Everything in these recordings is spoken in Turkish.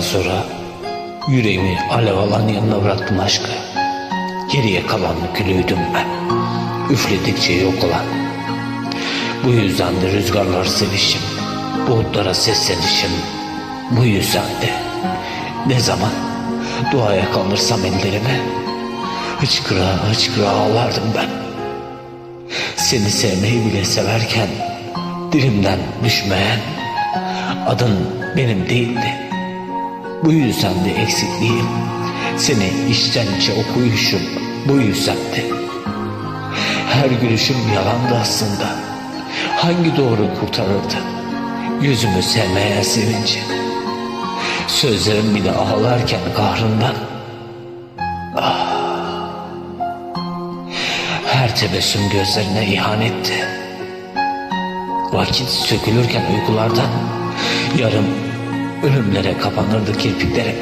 sonra yüreğimi alev alan yanına bıraktım aşkı. Geriye kalan külüydüm ben. Üfledikçe yok olan. Bu yüzden de rüzgarlar sevişim, bulutlara seslenişim. Bu yüzden de ne zaman duaya kalırsam ellerime hıçkıra hıçkıra ağlardım ben. Seni sevmeyi bile severken dilimden düşmeyen adın benim değildi. Bu yüzden de eksikliğim seni içten içe okuyuşum bu yüzdendi. Her gülüşüm yalandı aslında. Hangi doğru kurtarırdı? Yüzümü sevmeye sevinci. Sözlerim bile ağlarken kahrından. Her tebessüm gözlerine ihanetti. Vakit sökülürken uykulardan yarım ölümlere kapanırdı kirpiklerim.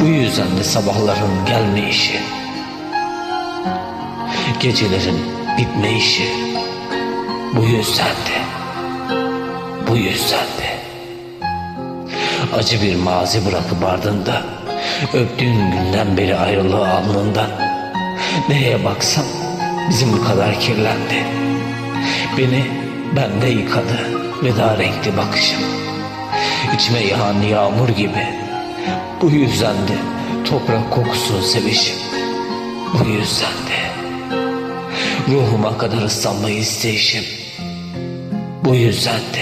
Bu yüzden de sabahların gelmeyişi, gecelerin bitmeyişi, bu yüzden de, bu yüzden de. Acı bir mazi bırakıp ardında, öptüğün günden beri ayrılığı alnından, neye baksam bizim kadar kirlendi. Beni bende yıkadı veda renkli bakışım. İçime yağan yağmur gibi. Bu yüzden de toprak kokusu sevişim. Bu yüzden de ruhuma kadar ıslanmayı isteyişim. Bu yüzden de